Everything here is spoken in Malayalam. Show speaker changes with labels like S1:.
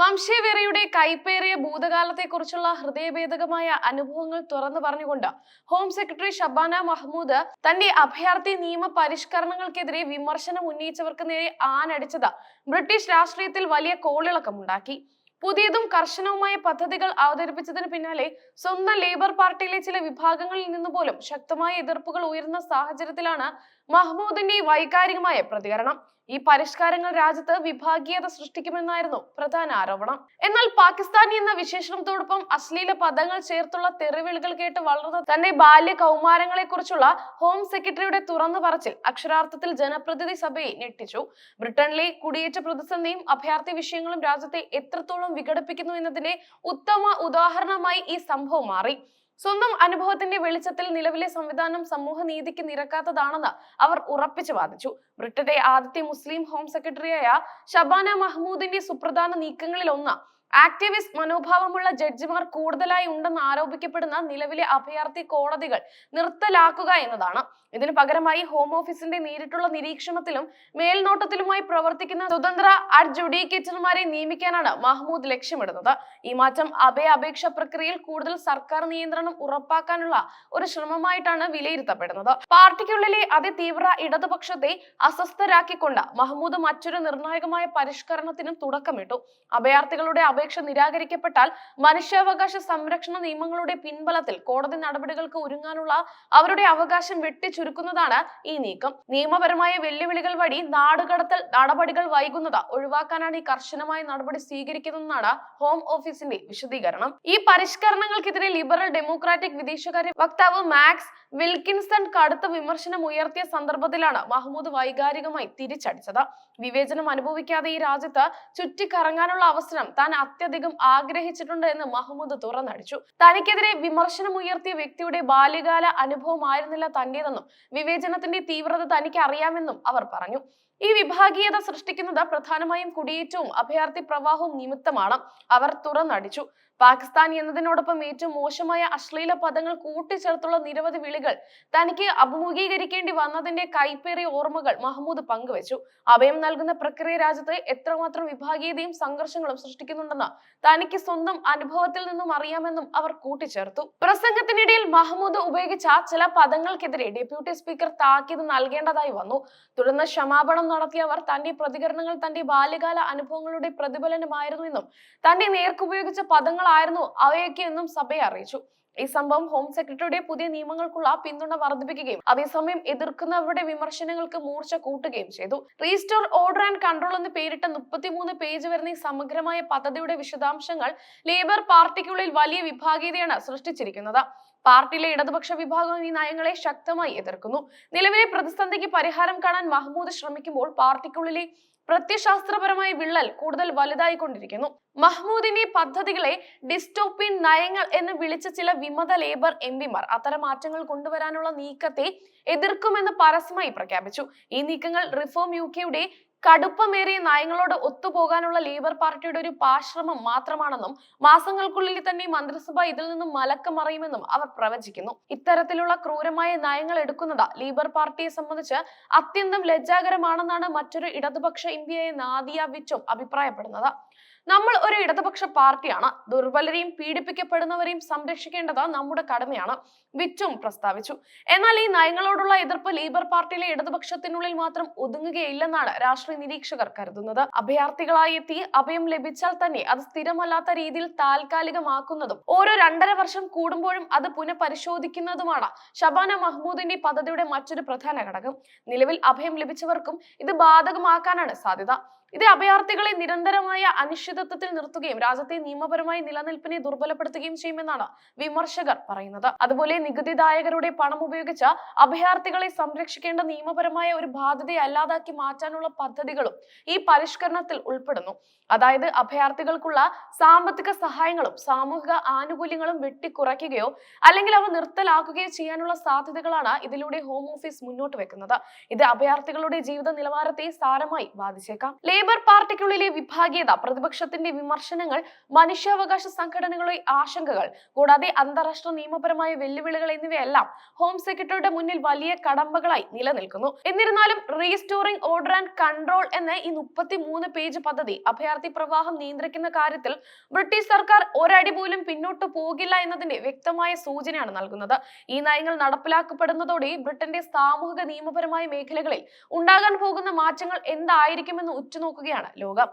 S1: വംശീയവെറിയുടെ കൈപ്പേറിയ ഭൂതകാലത്തെക്കുറിച്ചുള്ള ഹൃദയഭേദകമായ അനുഭവങ്ങൾ തുറന്നു പറഞ്ഞുകൊണ്ട് ഹോം സെക്രട്ടറി ഷബാന മഹ്മൂദ് തന്റെ അഭയാർത്ഥി നിയമ പരിഷ്കരണങ്ങൾക്കെതിരെ വിമർശനം ഉന്നയിച്ചവർക്ക് നേരെ ആനടിച്ചത് ബ്രിട്ടീഷ് രാഷ്ട്രീയത്തിൽ വലിയ കോളിളക്കമുണ്ടാക്കി. പുതിയതും കർശനവുമായ പദ്ധതികൾ അവതരിപ്പിച്ചതിന് പിന്നാലെ സ്വന്തം ലേബർ പാർട്ടിയിലെ ചില വിഭാഗങ്ങളിൽ നിന്ന് പോലും ശക്തമായ എതിർപ്പുകൾ ഉയർന്ന സാഹചര്യത്തിലാണ് മഹ്മൂദിന്റെ വൈകാരികമായ പ്രതികരണം. ഈ പരിഷ്കാരങ്ങൾ രാജ്യത്ത് വിഭാഗീയത സൃഷ്ടിക്കുമെന്നായിരുന്നു പ്രധാന ആരോപണം. എന്നാൽ പാകിസ്ഥാനി എന്ന വിശേഷണത്തോടൊപ്പം അശ്ലീല പദങ്ങൾ ചേർത്തുള്ള തെറിവിളികൾ കേട്ട് വളർന്ന തന്റെ ബാല്യ കൗമാരങ്ങളെ കുറിച്ചുള്ള ഹോം സെക്രട്ടറിയുടെ തുറന്നു പറച്ചിൽ അക്ഷരാർത്ഥത്തിൽ ജനപ്രതിനിധി സഭയെ ഞെട്ടിച്ചു. ബ്രിട്ടനിലെ കുടിയേറ്റ പ്രതിസന്ധിയും അഭയാർത്ഥി വിഷയങ്ങളും രാജ്യത്തെ എത്രത്തോളം വിഘടിപ്പിക്കുന്നു എന്നതിന്റെ ഉത്തമ ഉദാഹരണമായി ഈ സംഭവം മാറി. സ്വന്തം അനുഭവത്തിന്റെ വെളിച്ചത്തിൽ നിലവിലെ സംവിധാനം സമൂഹ നീതിക്ക് നിരക്കാത്തതാണെന്ന് അവർ ഉറപ്പിച്ചു വാദിച്ചു. ബ്രിട്ടന്റെ ആദ്യത്തെ മുസ്ലിം ഹോം സെക്രട്ടറിയായ ഷബാന മഹ്മൂദിന്റെ സുപ്രധാന നീക്കങ്ങളിൽ ഒന്ന് ആക്ടിവിസ്റ്റ് മനോഭാവമുള്ള ജഡ്ജിമാർ കൂടുതലായി ഉണ്ടെന്ന് ആരോപിക്കപ്പെടുന്ന നിലവിലെ അഭയാർത്ഥി കോടതികൾ നിർത്തലാക്കുക എന്നതാണ്. ഇതിനു പകരമായി ഹോം ഓഫീസിന്റെ നേരിട്ടുള്ള നിരീക്ഷണത്തിലും മേൽനോട്ടത്തിലുമായി പ്രവർത്തിക്കുന്ന സ്വതന്ത്ര അഡ്ജുഡിക്കേറ്റർമാരെ നിയമിക്കാനാണ് മഹ്മൂദ് ലക്ഷ്യമിടുന്നത്. ഈ മാറ്റം അഭയ അപേക്ഷ പ്രക്രിയയിൽ കൂടുതൽ സർക്കാർ നിയന്ത്രണം ഉറപ്പാക്കാനുള്ള ഒരു ശ്രമമായിട്ടാണ് വിലയിരുത്തപ്പെടുന്നത്. പാർട്ടിക്കുള്ളിലെ അതിതീവ്ര ഇടതുപക്ഷത്തെ അസ്വസ്ഥരാക്കിക്കൊണ്ട് മഹ്മൂദ് മറ്റൊരു നിർണായകമായ പരിഷ്കരണത്തിനും തുടക്കമിട്ടു. അഭയാർത്ഥികളുടെ അപേക്ഷ നിരാകരിക്കപ്പെട്ടാൽ മനുഷ്യാവകാശ സംരക്ഷണ നിയമങ്ങളുടെ പിൻബലത്തിൽ കോടതി നടപടികൾക്ക് ഒരുങ്ങാനുള്ള അവരുടെ അവകാശം വെട്ടിച്ചുരുക്കുന്നതാണ് ഈ നീക്കം. നിയമപരമായ വെല്ലുവിളികൾ വഴി നാടുകടത്തൽ നടപടികൾ വൈകുന്നത് ഒഴിവാക്കാനാണ് ഈ കർശനമായ നടപടി സ്വീകരിക്കുന്നതെന്നാണ് ഹോം ഓഫീസിന്റെ വിശദീകരണം. ഈ പരിഷ്കരണങ്ങൾക്കെതിരെ ലിബറൽ ഡെമോക്രാറ്റിക് വിദേശകാര്യ വക്താവ് മാക്സ് വിൽക്കിൻസൺ കടുത്ത വിമർശനം ഉയർത്തിയ സന്ദർഭത്തിലാണ് മഹ്മൂദ് വൈകാരികമായി തിരിച്ചടിച്ചത്. വിവേചനം അനുഭവിക്കാതെ ഈ രാജ്യത്ത് ചുറ്റിക്കറങ്ങാനുള്ള അവസരം താൻ അത്യധികം ആഗ്രഹിച്ചിട്ടുണ്ട് എന്ന് മഹ്മൂദ് തുറന്നടിച്ചു. തനിക്കെതിരെ വിമർശനം ഉയർത്തിയ വ്യക്തിയുടെ ബാല്യകാല അനുഭവമായിരുന്നില്ല തന്റേതെന്നും വിവേചനത്തിന്റെ തീവ്രത തനിക്ക് അറിയാമെന്നും അവർ പറഞ്ഞു. ഈ വിഭാഗീയത സൃഷ്ടിക്കുന്നത് പ്രധാനമായും കുടിയേറ്റവും അഭയാർത്ഥി പ്രവാഹവും നിമിത്തമാണ്. അവർ തുറന്നടിച്ചു. പാകിസ്ഥാൻ എന്നതിനോടൊപ്പം ഏറ്റവും മോശമായ അശ്ലീല പദങ്ങൾ കൂട്ടിച്ചേർത്തുള്ള നിരവധി വിളികൾ തനിക്ക് അഭിമുഖീകരിക്കേണ്ടി വന്നതിന്റെ കൈപ്പേറിയ ഓർമ്മകൾ മഹ്മൂദ് പങ്കുവച്ചു. അഭയം നൽകുന്ന പ്രക്രിയ രാജ്യത്ത് എത്രമാത്രം വിഭാഗീയതയും സംഘർഷങ്ങളും സൃഷ്ടിക്കുന്നുണ്ടെന്ന് തനിക്ക് സ്വന്തം അനുഭവത്തിൽ നിന്നും അറിയാമെന്നും അവർ കൂട്ടിച്ചേർത്തു. പ്രസംഗത്തിനിടയിൽ മഹ്മൂദ് ഉപയോഗിച്ച ചില പദങ്ങൾക്കെതിരെ ഡെപ്യൂട്ടി സ്പീക്കർ താക്കീത് നൽകേണ്ടതായി വന്നു. തുടർന്ന് ക്ഷമാപണം നടത്തിയവർ തന്റെ പ്രതികരണങ്ങൾ തന്റെ ബാല്യകാല അനുഭവങ്ങളുടെ പ്രതിഫലനമായിരുന്നു എന്നും തന്റെ നേർക്കുപയോഗിച്ച പദങ്ങളായിരുന്നു അവയൊക്കെ എന്നും സഭയെ അറിയിച്ചു. ഈ സംഭവം ഹോം സെക്രട്ടറിയുടെ പുതിയ നിയമങ്ങൾക്കുള്ള പിന്തുണ വർദ്ധിപ്പിക്കുകയും അതേസമയം എതിർക്കുന്നവരുടെ വിമർശനങ്ങൾക്ക് മൂർച്ച കൂട്ടുകയും ചെയ്തു. റീസ്റ്റോർ ഓർഡർ ആൻഡ് കൺട്രോൾ എന്ന് പേരിട്ട മുപ്പത്തിമൂന്ന് പേജ് വരുന്ന ഈ സമഗ്രമായ പദ്ധതിയുടെ വിശദാംശങ്ങൾ ലേബർ പാർട്ടിക്കുള്ളിൽ വലിയ വിഭാഗീയതയാണ് സൃഷ്ടിച്ചിരിക്കുന്നത്. പാർട്ടിയിലെ ഇടതുപക്ഷ വിഭാഗം ഈ നയങ്ങളെ ശക്തമായി എതിർക്കുന്നു. നിലവിലെ പ്രതിസന്ധിക്ക് പരിഹാരം കാണാൻ മഹ്മൂദ് ശ്രമിക്കുമ്പോൾ പാർട്ടിക്കുള്ളിലെ പ്രത്യശാസ്ത്രപരമായ വിള്ളൽ കൂടുതൽ വലുതായിക്കൊണ്ടിരിക്കുന്നു. മഹ്മൂദിന്റെ പദ്ധതികളെ ഡിസ്റ്റോപ്പിയൻ നയങ്ങൾ എന്ന് വിളിച്ച ചില വിമത ലേബർ എം പിമാർ അത്തരം മാറ്റങ്ങൾ കൊണ്ടുവരാനുള്ള നീക്കത്തെ എതിർക്കുമെന്ന് പരസ്യമായി പ്രഖ്യാപിച്ചു. ഈ നീക്കങ്ങൾ റിഫോം യു കെയുടെ കടുപ്പമേറിയ നയങ്ങളോട് ഒത്തുപോകാനുള്ള ലേബർ പാർട്ടിയുടെ ഒരു പാശ്രമം മാത്രമാണെന്നും മാസങ്ങൾക്കുള്ളിൽ തന്നെ മന്ത്രിസഭ ഇതിൽ നിന്നും മലക്കം മലക്കമറിയുമെന്നും അവർ പ്രവചിക്കുന്നു. ഇത്തരത്തിലുള്ള ക്രൂരമായ നയങ്ങൾ എടുക്കുന്നത് ലേബർ പാർട്ടിയെ സംബന്ധിച്ച് അത്യന്തം ലജ്ജാകരമാണെന്നാണ് മറ്റൊരു ഇടതുപക്ഷ ഇന്ത്യയെ നാദിയ വിച്ചും അഭിപ്രായപ്പെടുന്നത്. നമ്മൾ ഒരു ഇടതുപക്ഷ പാർട്ടിയാണ്. ദുർബലരെയും പീഡിപ്പിക്കപ്പെടുന്നവരെയും സംരക്ഷിക്കേണ്ടത് നമ്മുടെ കടമയാണ്. വിറ്റും പ്രസ്താവിച്ചു. എന്നാൽ ഈ നയങ്ങളോടുള്ള എതിർപ്പ് ലേബർ പാർട്ടിയിലെ ഇടതുപക്ഷത്തിനുള്ളിൽ മാത്രം ഒതുങ്ങുകയില്ലെന്നാണ് രാഷ്ട്രീയ നിരീക്ഷകർ കരുതുന്നത്. അഭയാർത്ഥികളായി എത്തി അഭയം ലഭിച്ചാൽ തന്നെ അത് സ്ഥിരമല്ലാത്ത രീതിയിൽ താൽക്കാലികമാക്കുന്നതും ഓരോ രണ്ടര വർഷം കൂടുമ്പോഴും അത് പുനഃപരിശോധിക്കുന്നതുമാണ് ഷബാന മഹ്മൂദിന്റെ പദ്ധതിയുടെ മറ്റൊരു പ്രധാന ഘടകം. നിലവിൽ അഭയം ലഭിച്ചവർക്കും ഇത് ബാധകമാക്കാനാണ് സാധ്യത. ഇത് അഭയാർത്ഥികളെ നിരന്തരമായ അനിശ്ചിതത്വത്തിൽ നിർത്തുകയും രാജ്യത്തെ നിയമപരമായ നിലനിൽപ്പിനെ ദുർബലപ്പെടുത്തുകയും ചെയ്യുമെന്നാണ് വിമർശകർ പറയുന്നത്. അതുപോലെ നികുതിദായകരുടെ പണം ഉപയോഗിച്ച അഭയാർത്ഥികളെ സംരക്ഷിക്കേണ്ട നിയമപരമായ ഒരു ബാധ്യതയെ അല്ലാതാക്കി മാറ്റാനുള്ള പദ്ധതികളും ഈ പരിഷ്കരണത്തിൽ ഉൾപ്പെടുന്നു. അതായത് അഭയാർത്ഥികൾക്കുള്ള സാമ്പത്തിക സഹായങ്ങളും സാമൂഹിക ആനുകൂല്യങ്ങളും വെട്ടിക്കുറയ്ക്കുകയോ അല്ലെങ്കിൽ അവ നിർത്തലാക്കുകയോ ചെയ്യാനുള്ള സാധ്യതകളാണ് ഇതിലൂടെ ഹോം ഓഫീസ് മുന്നോട്ട് വെക്കുന്നത്. ഇത് അഭയാർത്ഥികളുടെ ജീവിത നിലവാരത്തെ സാരമായി ബാധിച്ചേക്കാം. ലേബർ പാർട്ടിക്കുള്ളിലെ വിഭാഗീയത പ്രതിപക്ഷത്തിന്റെ വിമർശനങ്ങൾ മനുഷ്യാവകാശ സംഘടനകളെ ആശങ്കകൾ കൂടാതെ അന്താരാഷ്ട്ര നിയമപരമായ വെല്ലുവിളികൾ എന്നിവയെല്ലാം ഹോം സെക്രട്ടറിയുടെ മുന്നിൽ വലിയ കടമ്പകളായി നിലനിൽക്കുന്നു. എന്നിരുന്നാലും റീസ്റ്റോറിംഗ് ഓർഡർ ആൻഡ് കൺട്രോൾ എന്ന ഈ മുപ്പത്തി മൂന്ന് പേജ് പദ്ധതി അഭയാർത്ഥി പ്രവാഹം നിയന്ത്രിക്കുന്ന കാര്യത്തിൽ ബ്രിട്ടീഷ് സർക്കാർ ഒരടി പോലും പിന്നോട്ട് പോകില്ല എന്നതിന്റെ വ്യക്തമായ സൂചനയാണ് നൽകുന്നത്. ഈ നയങ്ങൾ നടപ്പിലാക്കപ്പെടുന്നതോടെ ബ്രിട്ടന്റെ സാമൂഹിക നിയമപരമായ മേഖലകളിൽ ഉണ്ടാകാൻ പോകുന്ന മാറ്റങ്ങൾ എന്തായിരിക്കുമെന്ന് ഉറ്റുനോക്കുകയാണ് ലോകം.